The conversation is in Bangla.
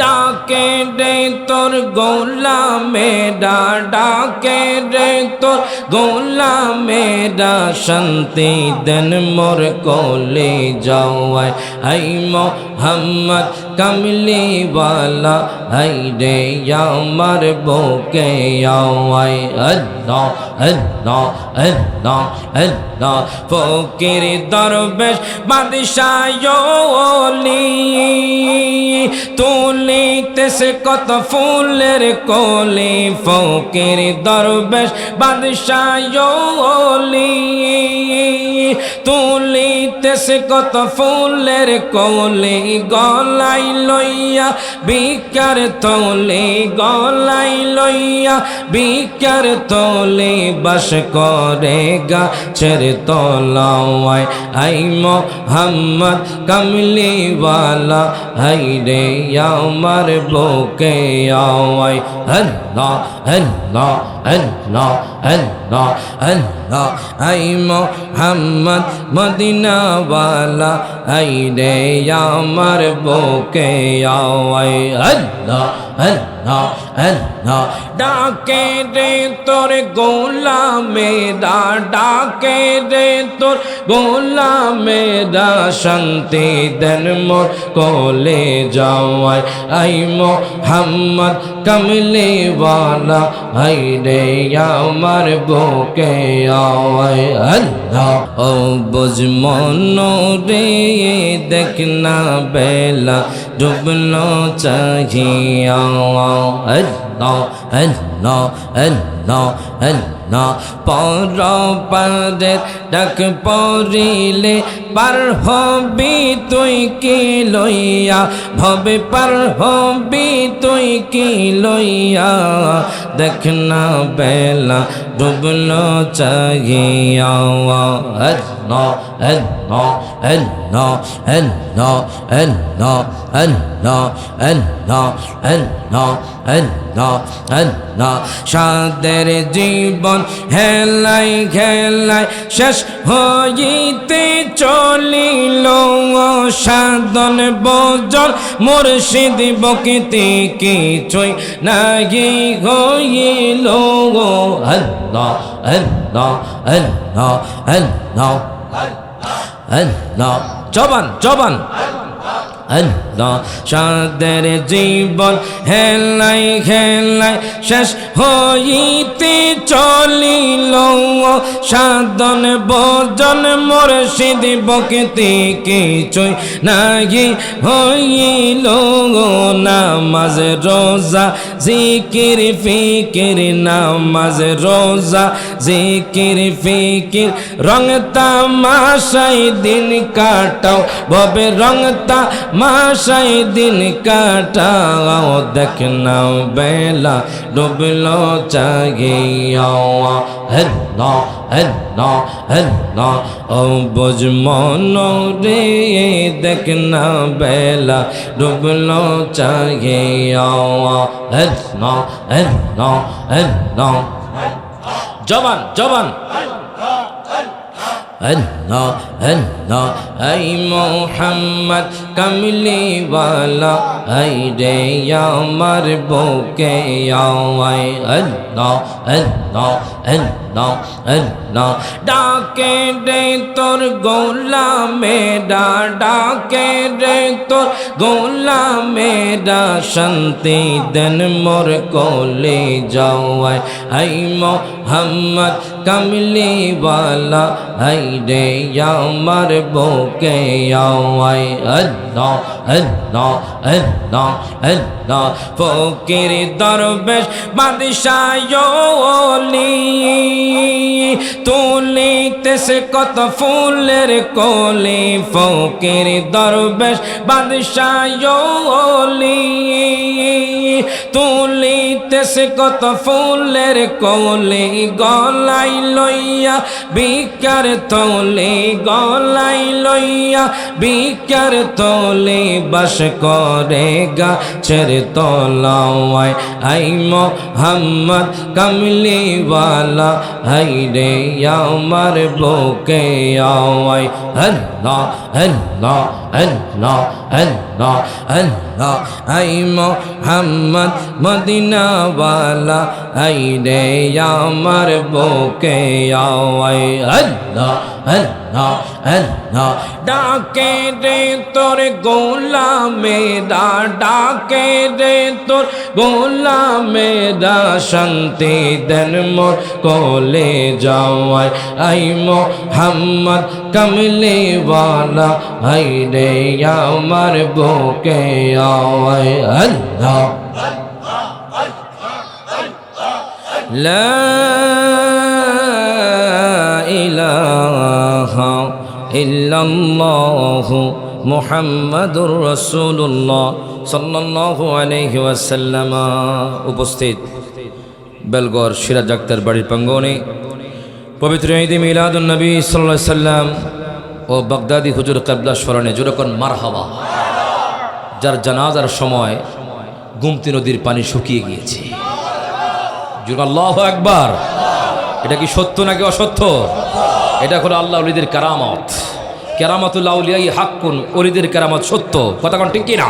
ডাকে রে তোর গোলামেরা ডাকে রে তোর গোলামেরা শান্তি দেন মোর কোলে যাওয়ায় আই মোহাম্মদ কমলিওয়ালা আই রে আমার বুকে আওয়ায়। আল্লাহ আল্লাহ আল্লাহ আল্লাহ, ফকির দরবেশ বাদশায়লি তুলিতেছে কত ফুলের কোলে। ওলি ফকির দরবেশ বাদশাহ ওলি তুলিতেছে কত ফুলের কোলে গলাই লইয়া, বিকার তোলে গলাই লইয়া, বিকার তোলে বাস করে গাছের তলাওয়ায় আই মোহাম্মদ কমলিওয়ালা, হাই রে আমার বুকে away Allah Allah Allah Allah Allah I Muhammad মদিনাওয়ালা আই রে আমার বুকে আওয়াই আল্লাহ ডাকে রে তোর গোলামেরা ডাকে রে তোর গোলামেরা শান্তি দেন মোর কোলে যাওয়ায়। আই মোহাম্মদ কমলে ওয়ালা আই রে আমার বুকে আওয়ায়। আল্লাহ, ও বুঝ মন রে দেখনা বেলা। ডুবলো চাহিয়া আল্লাহ আল্লাহ আল্লাহ আল্লাহ পর পারের ডাক পরিলে পার হবি তুই কি লইয়া ভবে পার হবি তুই কি লইয়া দেখ না বেলা ডুবলো চাহিয়া আল্লাহ আল্লাহ আল্লাহ আল্লাহ আল্লাহ আল্লাহ আল্লাহ আল্লাহ আল্লাহ আল্লাহ সাদের জীবন হেলাই খেলাই শেষ হইতে চলিল সাধন বজন মুর্শিদ বকিতে কিছুই নাহি হইল জবান জবান। আল্লাহ সাদের জীবন হেলাই হেলাই শেষ হইতে চলিল সাধন বজন মুর্শিদ বকতে কিছুই নাহি হইল নামাজ রোজা, জিকির, ফিকির, নামাজ রোজা, জিকির, ফিকির, রং তামাশাই দিন কাটাও ভবে রং তামাশাই দিন কাটাও, দেখ না বেলা, ডুবলো চাগিয়া হেল্লা হেল্লা হেল্লা ও বুঝ মন রে দেখ না বেলা, ডুবলো চাগিয়া হেল্লা হেল্লা হেল্লা জবান জবান। আল্লাহ আল্লাহ আই মোহাম্মদ কমলি ওয়ালা আই রে আমার বুকে আওয়াই আল্লাহ আল্লাহ আল্লাহ আল্লাহ ডাকে রে তোর গোলামেরা ডাকে রে তোর গোলামেরা শান্তি দেন মোর কোলে যাওয়াই আই মোহাম্মদ কমলি ওয়ালা আই রে আমার বুকে আওয়াই, আল্লাহ আল্লাহ আল্লাহ আল্লাহ। ফকির দরবেশ বাদশায়লি তুলিতেছে কত ফুলের কোলে। ফকির দরবেশ বাদশায়লি তুলিতেছে কত ফুলের কলি গলাই লইয়া, বিকার তলে গলাই লইয়া, বিকার তলে বাস করে গাছের তলাওয়ায় আই মোহাম্মদ কামলিওয়ালা, হাই রে আমার বুকে away Allah Allah Allah Allah Allah I Muhammad মদিনাওয়ালা হাই রে আমার বুকে আওয়াই আল্লাহ আল্লাহ আল্লাহ। ডাকে রে তোর গোলামেরা ডাকে রে তোর গোলামেরা শান্তি দেন মোর কোলে যাওয়ায়। আই মোহাম্মদ কমলে ওয়ালা আই রে আমার বুকে আওয়ায়, আল্লাহ। لا إله إلا الله محمد رسول الله صلى الله عليه وسلم উপস্থিত বেলগড় সিরাজ আক্তার বাড়ির প্রাঙ্গনে পবিত্র ঈদে মিলাদুল নবী সাল্লাহ সাল্লাম ও বাগদাদি হুজুর কাবলা স্মরণে যেরকম মার হাওয়া যার জানাজার সময় গুমতি নদীর পানি শুকিয়ে গিয়েছে। জুরাল্লাহ একবার এটা কি সত্য নাকি অসত্য? এটা হলো আল্লাহ অলিদের কারামত। কেরামতুল্লাহ হাক্কুন অলিদের কেরামত সত্য। কথা কোন ঠিক কিনা?